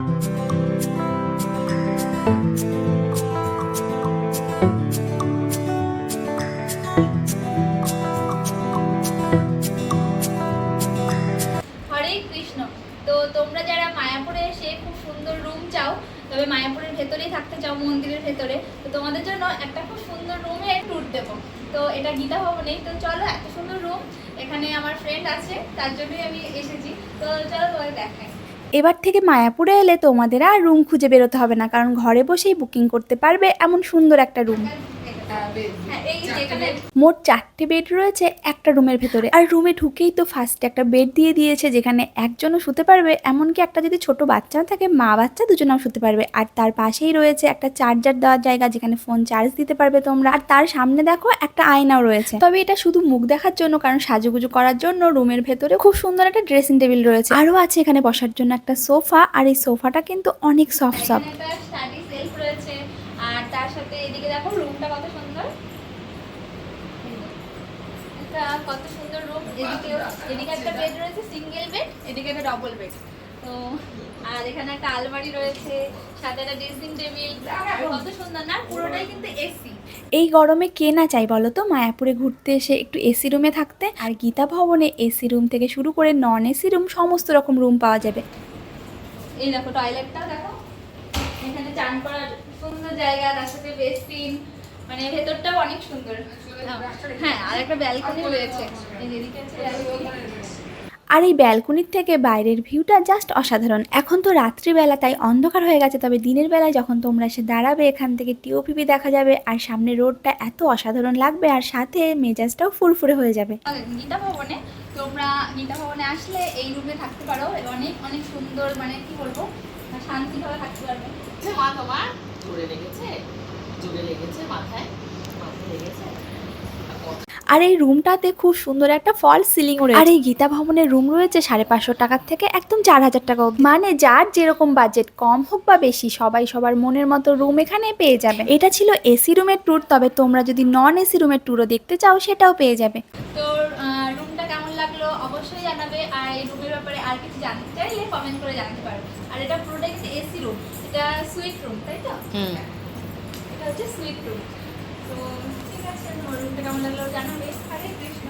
হরে কৃষ্ণ। তো তোমরা যারা মায়াপুরে এসে খুব সুন্দর রুম চাও, তবে মায়াপুরের ভেতরেই থাকতে চাও, মন্দিরের ভেতরে, তো তোমাদের জন্য একটা খুব সুন্দর রুমে ট্যুর দেবো। তো এটা গীতা ভবনেই। তো চলো, এত সুন্দর রুম এখানে আমার ফ্রেন্ড আছে, তার জন্যই আমি এসেছি। তো চলো তোমাকে দেখাই। এবার থেকে মায়াপুরে এলে তোমাদের আর রুম খুঁজে বেরোতে হবে না, কারণ ঘরে বসেই বুকিং করতে পারবে এমন সুন্দর একটা রুম মোট চারটে বেড রয়েছে একটা রুমের ভেতরে। আর রুমে ঢুকেই তো ফার্স্টে একটা বেড দিয়ে দিয়েছে, যেখানে একজনও শুতে পারবে। এমনকি একটা যদি ছোট বাচ্চা থাকে, মা বাচ্চা দুজনেও শুতে পারবে। আর তার পাশেই রয়েছে একটা চার্জার দেওয়ার জায়গা, যেখানে ফোন চার্জ দিতে পারবে তোমরা। আর তার সামনে দেখো একটা আয়নাও রয়েছে। তবে এটা শুধু মুখ দেখার জন্য, কারণ সাজুগুজু করার জন্য রুমের ভেতরে খুব সুন্দর একটা ড্রেসিং টেবিল রয়েছে। আরও আছে এখানে বসার জন্য একটা সোফা আর এই সোফাটা কিন্তু অনেক সফট সফট এখানে একটা স্টাডি সেলফ রয়েছে আর তার সাথে এদিকে দেখো রুমটা কত সুন্দর। কত সুন্দর রুম এদিকে এদিকে একটা বেড রয়েছে সিঙ্গেল বেড এদিকে একটা ডবল বেড তো আর এখানে একটা আলমারি রয়েছে সাথে একটা ড্রেসিং টেবিল কত সুন্দর না পুরোটাই কিন্তু এসি এই গরমে কে না চাই বলো তো? মায়াপুরে ঘুরতে এসে একটু এসি রুমে থাকতে। আর গীতা ভবনে এসি রুম থেকে শুরু করে নন এসি রুম সমস্ত রকম রুম পাওয়া যাবে। এই দেখো টয়লেটটা দেখো। এখানে চান করার সুন্দর জায়গা তার সাথে বেসিন মানে ভেতরটাও অনেক সুন্দর। হ্যাঁ আর একটা ব্যালকনি রয়েছে। আছে আর এই ব্যালকনির থেকে বাইরের ভিউটা জাস্ট অসাধারণ। এখন তো রাত্রিবেলা তাই অন্ধকার হয়ে গেছে। তবে দিনের বেলায় যখন তোমরা এসে দাঁড়াবে এখান থেকে টিওপিপি দেখা যাবে। আর সামনে রোডটা এত অসাধারণ লাগবে আর সাথে মেজাজটাও ফুরফুরে হয়ে যাবে। গীতা ভবনে তোমরা গীতা ভবনে আসলে এই রুমে থাকতে পারো। অনেক অনেক সুন্দর মানে কি বলব শান্তিভাবে থাকতে পারবে? মা তোমার জোরে লেগেছে জোরে লেগেছে মাথায় মাথায় লেগেছে। আর এই রুমটাতে খুব সুন্দর একটা ফল সিলিং রয়েছে। আর এই গীতা ভবনের রুম রয়েছে সাড়ে পাঁচশো টাকার থেকে একদম চার হাজার টাকা। মানে যার যেরকম বাজেট কম হোক বা বেশি সবাই সবার মনের মতো রুম এখানে পেয়ে যাবে। এটা ছিল এসি রুমের ট্যুর তবে তোমরা যদি নন এসি রুমের ট্যুরও দেখতে চাও সেটাও পেয়ে যাবে। তো লাগল অবশ্যই জানাবে আর এই রুমের ব্যাপারে আর কিছু জানতে চাইলে কমেন্ট করে জানতে পারো। আর এটা পুরোটাই কিন্তু এসি রুম এটা সুইট রুম তাই তো? এটা হচ্ছে সুইট রুম তো ঠিক আছে রুমটা কেমন লাগল জানাবে। হরে কৃষ্ণ।